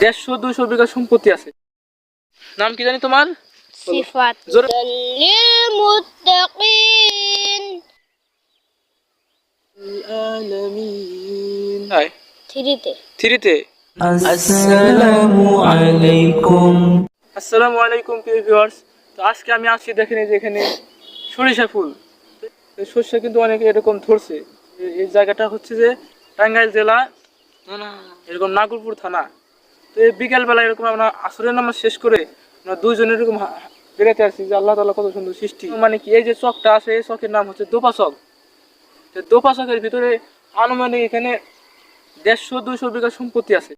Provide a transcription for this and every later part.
দেড়শো দুশো বিঘা সম্পত্তি আছে। নাম কি জানি তোমার? আসসালামু আলাইকুম তো আজকে আমি আসছি দেখেনি যেখানে সরিষা ফুল। সরিষা কিন্তু অনেক এরকম ধরছে। এই জায়গাটা হচ্ছে যে টাঙ্গাইল জেলা এরকম নাগরপুর থানা। তো এই বিকেলবেলা এরকম আমরা আসরের নামাজ শেষ করে আমরা দুইজন এরকম বেড়াতে আসছি যে আল্লাহ তালা কত সুন্দর সৃষ্টি। মানে কি, এই যে চকটা আছে, এই চকের নাম হচ্ছে দোপা চক তো দোপা চকের ভিতরে আনুমানিক এখানে দেড়শো, দুইশো বিঘা সম্পত্তি আছে।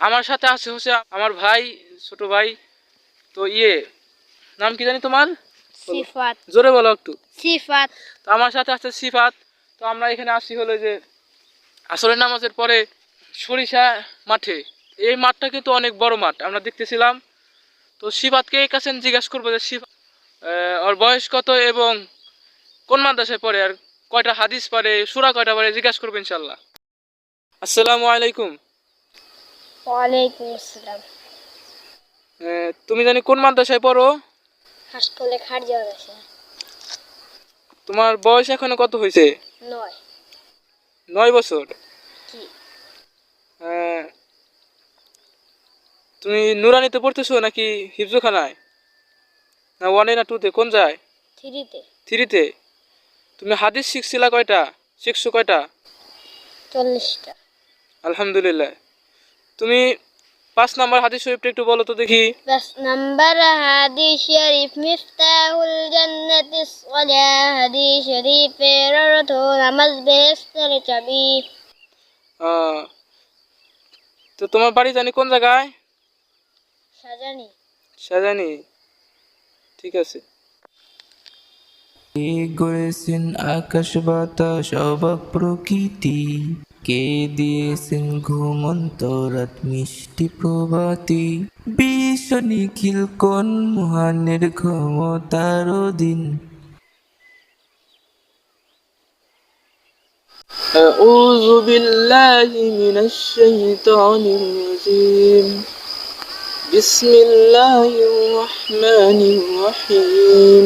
আমার সাথে আছে হচ্ছে আমার ভাই, ছোট ভাই, তো ইয়ে নাম কি জানি তোমার? সিফাত। জোরে বলো একটু। সিফাত। তো আমার সাথে আছে সিফাত। তো আমরা এখানে আসি হলো যে আসলে নামাজের পরে সরিষা মাঠে। এই মাঠটা কিন্তু অনেক বড় মাঠ আমরা দেখতেছিলাম। তো সিফাতকে এই কাছে জিজ্ঞাসা করব যে সিফাত ওর বয়স কত এবং কোন মাদ্রাসায় পড়ে আর কয়টা হাদিস পারে সুরা কয়টা পারে জিজ্ঞাসা করব ইনশাল্লাহ আসসালামু আলাইকুম। ওয়ালাইকুম আসসালাম। তুমি জানি কোন মাদ্রাসায় পড়ো? হাসপাতালে খাট যাওয়া আছে তোমার বয়স এখনও কত হয়েছে? নয়। নয় বছর? কি? হ্যাঁ। তুমি নুরানিতে পড়তেছো নাকি হিফজোখানায়? না ওয়ানে না টুতে কোন যায়? থ্রিতে। থ্রিতে? তুমি হাদিস শিখছিলা কয়টা? শিখছো কয়টা? চল্লিশটা। আলহামদুলিল্লাহ। তুমি পাঁচ নাম্বার হাদিস শরীফটা একটু বলো তো দেখি। পাঁচ নাম্বার হাদিস শরীফ মিফতাহুল জান্নাতি সালাহ হাদিস শরীফের অর্থ নামাজ বেহেস্তের চাবি তো তোমার বাড়ি জানি কোন জায়গায়? সাজানি। সাজানি। ঠিক আছে। করেছেন আকাশ বাতাস অবাক প্রকৃতি। কে দিয়েছেন ঘুমন্ত রাত মিষ্টি প্রভাতি বিশ্ব নিখিল কোন মহানের ক্ষমতার দিন أعوذ بالله من الشيطان الرجيم بسم الله الرحمن الرحيم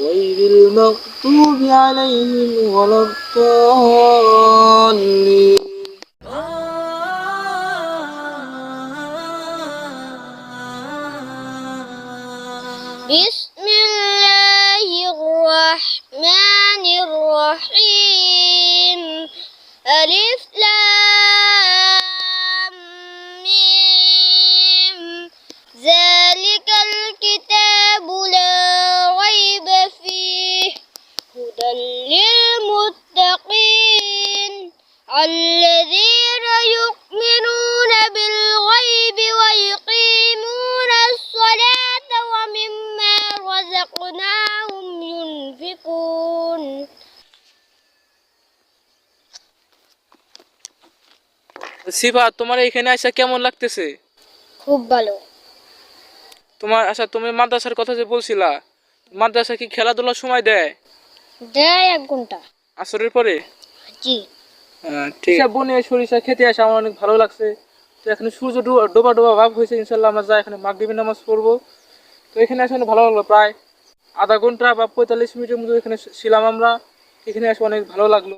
غير المغضوب عليهم ولا الضالين بسم সিফা তোমার এখানে আসা কেমন লাগতেছে? খুব ভালো। তোমার আচ্ছা তুমি মাদ্রাসার কথা যে বলছিলা মাদ্রাসা কি খেলাধুলার সময় দেয়? দেয় এক ঘণ্টা। আসরের পরে? জি। ঠিক। আছে বনে সরিষা খেতে আসে আমার অনেক ভালো লাগছে। তো এখানে সূর্য ডোবা ডোবা ভাব হয়েছে ইনশাল্লাহ আমরা যাই এখানে মাগরিবের নামাজ পড়ব। তো এখানে আসে অনেক ভালো লাগল প্রায়। আধা ঘণ্টা বা পঁয়তাল্লিশ মিনিটের মতো এখানে ছিলাম আমরা। এখানে আসে অনেক ভালো লাগল।